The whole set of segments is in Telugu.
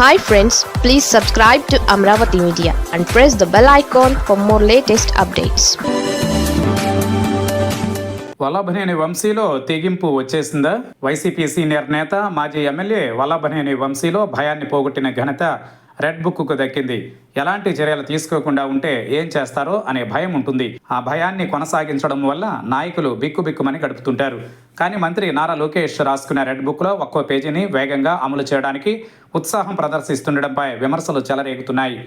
Hi friends please subscribe to Amaravati media and press the bell icon for more latest updates Vallabhaneni వంశీలో తెగింపు వచ్చేసిందా? వైసీపీ సీనియర్ నేత మాజీ ఎమ్మెల్యే వల్లభనేని వంశీలో భయాన్ని పోగొట్టిన ఘనత రెడ్ బుక్కు దక్కింది. ఎలాంటి చర్యలు తీసుకోకుండా ఉంటే ఏం చేస్తారో అనే భయం ఉంటుంది. ఆ భయాన్ని కొనసాగించడం వల్ల నాయకులు బిక్కుబిక్కుమని గడుపుతుంటారు. కానీ మంత్రి నారా లోకేష్ రాసుకున్న రెడ్ బుక్లో ఒక్కో పేజీని వేగంగా అమలు చేయడానికి ఉత్సాహం ప్రదర్శిస్తుండడంపై విమర్శలు చెలరేగుతున్నాయి.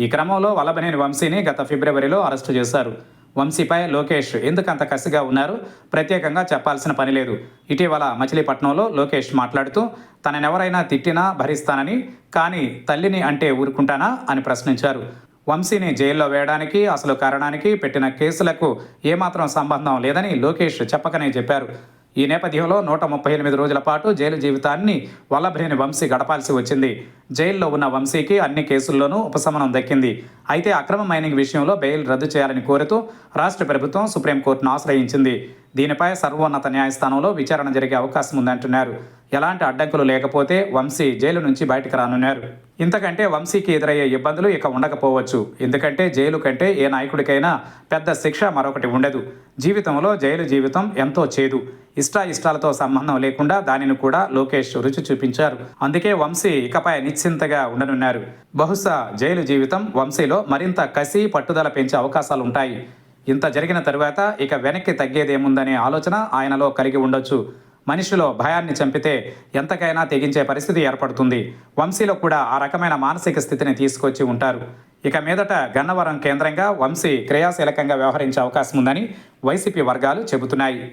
ఈ క్రమంలో వల్లభనేని వంశీని గత ఫిబ్రవరిలో అరెస్టు చేశారు. వంశీపై లోకేష్ ఎందుకు అంత కసిగా ఉన్నారు? ప్రత్యేకంగా చెప్పాల్సిన పని లేదు. ఇటీవల మచిలీపట్నంలో లోకేష్ మాట్లాడుతూ తననెవరైనా తిట్టినా భరిస్తానని కానీ తల్లిని అంటే ఊరుకుంటానా అని ప్రశ్నించారు. వంశీని జైల్లో వేయడానికి అసలు కారణానికి పెట్టిన కేసులకు ఏమాత్రం సంబంధం లేదని లోకేష్ చెప్పకనే చెప్పారు. ఈ నేపథ్యంలో నూట ముప్పై ఎనిమిది రోజుల పాటు జైలు జీవితాన్ని వల్లభనేని వంశీ గడపాల్సి వచ్చింది. జైల్లో ఉన్న వంశీకి అన్ని కేసుల్లోనూ ఉపశమనం దక్కింది. అయితే అక్రమ మైనింగ్ విషయంలో బెయిల్ రద్దు చేయాలని కోరుతూ రాష్ట్ర ప్రభుత్వం సుప్రీంకోర్టును ఆశ్రయించింది. దీనిపై సర్వోన్నత న్యాయస్థానంలో విచారణ జరిగే అవకాశం ఉందంటున్నారు. ఎలాంటి అడ్డంకులు లేకపోతే వంశీ జైలు నుంచి బయటకు రానున్నారు. ఇంతకంటే వంశీకి ఎదురయ్యే ఇబ్బందులు ఇక ఉండకపోవచ్చు. ఎందుకంటే జైలు కంటే ఏ నాయకుడికైనా పెద్ద శిక్ష మరొకటి ఉండదు. జీవితంలో జైలు జీవితం ఎంతో చేదు. ఇష్ట ఇష్టాలతో సంబంధం లేకుండా దానిని కూడా లోకేష్ రుచి చూపించారు. అందుకే వంశీ ఇకపై నిశ్చింతగా ఉండనున్నారు. బహుశా జైలు జీవితం వంశీలో మరింత కసి పట్టుదల పెంచే అవకాశాలు ఉంటాయి. ఇంత జరిగిన తరువాత ఇక వెనక్కి తగ్గేదేముందనే ఆలోచన ఆయనలో కలిగి ఉండొచ్చు. మనిషిలో భయాన్ని చంపితే ఎంతకైనా తెగించే పరిస్థితి ఏర్పడుతుంది. వంశీలో కూడా ఆ రకమైన మానసిక స్థితిని తీసుకొచ్చి ఉంటారు. ఇక మీదట గన్నవరం కేంద్రంగా వంశీ క్రియాశీలకంగా వ్యవహరించే అవకాశం ఉందని వైసీపీ వర్గాలు చెబుతున్నాయి.